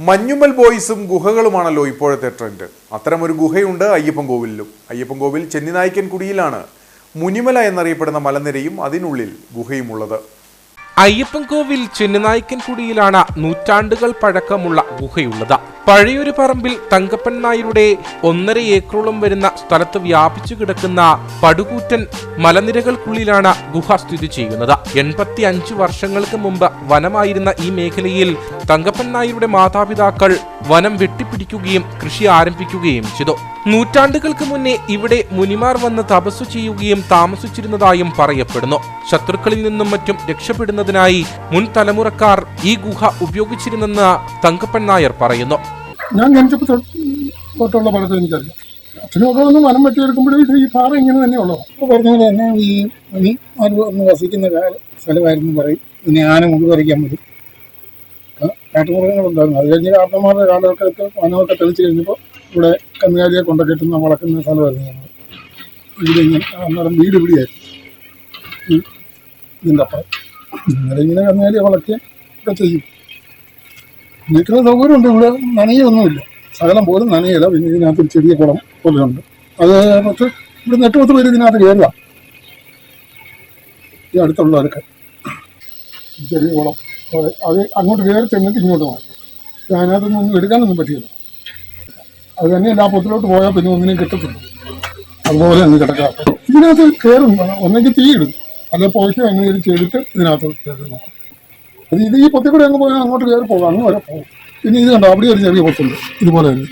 മഞ്ഞുമൽ ബോയ്സും ഗുഹകളുമാണല്ലോ ഇപ്പോഴത്തെ ട്രെൻഡ്. അത്തരമൊരു ഗുഹയുണ്ട് അയ്യപ്പൻ കോവിലിലും. അയ്യപ്പൻ കോവിൽ ചെന്നിനായ്ക്കൻ കുടിയിലാണ്. മുനിമല എന്നറിയപ്പെടുന്ന മലനിരയും അതിനുള്ളിൽ ഗുഹയുമുള്ളത്. അയ്യപ്പൻകോവിൽ ചെന്നിനായ്ക്കൻകുടിയിലാണ് നൂറ്റാണ്ടുകൾ പഴക്കമുള്ള ഗുഹയുള്ളത്. പഴയൊരു പറമ്പിൽ തങ്കപ്പൻ നായരുടെ ഒന്നര ഏക്കറോളം വരുന്ന സ്ഥലത്ത് വ്യാപിച്ചു കിടക്കുന്ന പടുകൂറ്റൻ മലനിരകൾക്കുള്ളിലാണ് ഗുഹ സ്ഥിതി ചെയ്യുന്നത്. എൺപത്തി അഞ്ച് വർഷങ്ങൾക്ക് മുമ്പ് വനമായിരുന്ന ഈ മേഖലയിൽ തങ്കപ്പൻ നായരുടെ മാതാപിതാക്കൾ വനം വെട്ടിപ്പിടിക്കുകയും കൃഷി ആരംഭിക്കുകയും ചെയ്തു. നൂറ്റാണ്ടുകൾക്ക് മുന്നേ ഇവിടെ മുനിമാർ വന്ന് തപസ്സു ചെയ്യുകയും താമസിച്ചിരുന്നതായും പറയപ്പെടുന്നു. ശത്രുക്കളിൽ നിന്നും മറ്റും രക്ഷപ്പെടുന്നതിനായി മുൻ തലമുറക്കാർ ഈ ഗുഹ ഉപയോഗിച്ചിരുന്നെന്ന് തങ്കപ്പൻ നായർ പറയുന്നു. ഞാൻ ജനിച്ചപ്പോൾ തൊട്ട് തൊട്ടുള്ള പലതും എനിക്കറിയാം. അച്ഛനൊക്കെ ഒന്ന് മനം വെട്ടിയെടുക്കുമ്പോഴും ഈ പാറ ഇങ്ങനെ തന്നെയുള്ളത്. പറഞ്ഞ പോലെ തന്നെ ഈ മണി ആര് വന്ന് വസിക്കുന്ന സ്ഥലമായിരുന്നു പറയും. പിന്നെ ആന മുടി പറിക്കാൻ മതി കാട്ടുമൃഗങ്ങളുണ്ടായിരുന്നു. അത് കഴിഞ്ഞ് കാരണന്മാരുടെ കാലഘട്ടത്തിൽ വനമൊക്കെ തെളിച്ച് കഴിഞ്ഞപ്പോൾ ഇവിടെ കന്നുകാലിയെ കൊണ്ട കെട്ടുന്ന വളക്കുന്ന സ്ഥലമായിരുന്നു ഞങ്ങൾ. ഇവിടെ ഇങ്ങനെ അന്നേരം വീട് ഇവിടെയായിരുന്നു. ഇതിന്റെ അപ്പുറം. അന്നേരം ഇങ്ങനെ കന്നുകാലിയെ വളക്കുക ഒക്കെ ചെയ്യും. നിൽക്കുന്ന സൗകര്യമുണ്ട്. ഇവിടെ നനയൊന്നുമില്ല. സകലം പോലും നനയില്ല. പിന്നെ ഇതിനകത്ത് ചെറിയ കുളം പോലെ ഉണ്ട് അത് പത്ത് ഇവിടെ നെട്ട് പത്ത് പേര് ഇതിനകത്ത് കയറുക ഈ അടുത്തുള്ളവരൊക്കെ. ചെറിയ കുളം. അത് അങ്ങോട്ട് കയറി ചെന്നിട്ട് ഇങ്ങോട്ട് പോകും അതിനകത്തൊന്നും ഒന്നും എടുക്കാനൊന്നും പറ്റിയില്ല. അത് തന്നെയല്ല ആ പൊത്തിലോട്ട് പോയാൽ പിന്നെ ഒന്നിനും കിട്ടത്തില്ല. അതുപോലെ ഒന്ന് കിടക്കാം ഇതിനകത്ത് കയറും. ഒന്നെങ്കിൽ തീയിടും അല്ലെ പോയിട്ട് അങ്ങനെ ചെയ്തിട്ട് ഇതിനകത്ത് കയറി. നോക്കും ഇത് ഈ പൊത്തി കൂടെ അങ്ങ് പോയാൽ അങ്ങോട്ട് കയറി പോകാം അങ്ങ് വരെ. പോകും പിന്നെ ഇത് കണ്ടോ അവിടെ ഒരു ചെറിയ പൊത്തുണ്ട്. ഇതുപോലെ തന്നെ.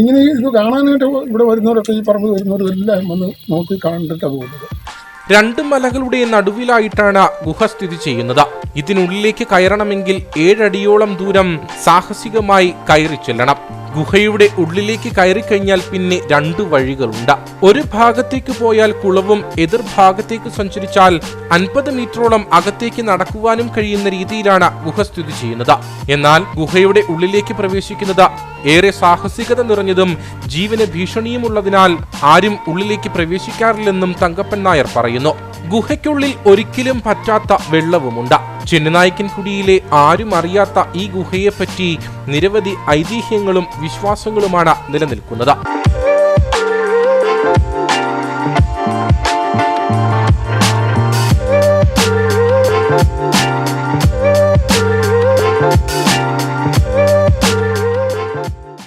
ഇങ്ങനെ ഇത് കാണാനായിട്ട് ഇവിടെ വരുന്നവരൊക്കെ ഈ പറമ്പ് വരുന്നവരും എല്ലാം വന്ന് നോക്കി കണ്ടിട്ട് പോകുന്നത് രണ്ട് മലകളുടെ നടുവിലായിട്ടാണ് ഗുഹ സ്ഥിതി ചെയ്യുന്നത്. ഇതിനുള്ളിലേക്ക് കയറണമെങ്കിൽ ഏഴടിയോളം ദൂരം സാഹസികമായി കയറി ചെല്ലണം. ഗുഹയുടെ ഉള്ളിലേക്ക് കയറിക്കഴിഞ്ഞാൽ പിന്നെ രണ്ട് വഴികളുണ്ട്. ഒരു ഭാഗത്തേക്ക് പോയാൽ കുളവും എതിർഭാഗത്തേക്ക് സഞ്ചരിച്ചാൽ അൻപത് മീറ്ററോളം അകത്തേക്ക് നടക്കുവാനും കഴിയുന്ന രീതിയിലാണ് ഗുഹ സ്ഥിതി ചെയ്യുന്നത്. എന്നാൽ ഗുഹയുടെ ഉള്ളിലേക്ക് പ്രവേശിക്കുന്നത് ഏറെ സാഹസികത നിറഞ്ഞതും ജീവന് ഭീഷണിയുമുള്ളതിനാൽ ആരും ഉള്ളിലേക്ക് പ്രവേശിക്കാറില്ലെന്നും തങ്കപ്പൻ നായർ പറയുന്നു. ഗുഹയ്ക്കുള്ളിൽ ഒരിക്കലും പറ്റാത്ത വെള്ളവുമുണ്ട്. ചെന്നനായ്ക്കൻകുടിയിലെ ആരും അറിയാത്ത ഈ ഗുഹയെപ്പറ്റി നിരവധി ഐതിഹ്യങ്ങളും വിശ്വാസങ്ങളുമാണ് നിലനിൽക്കുന്നത്.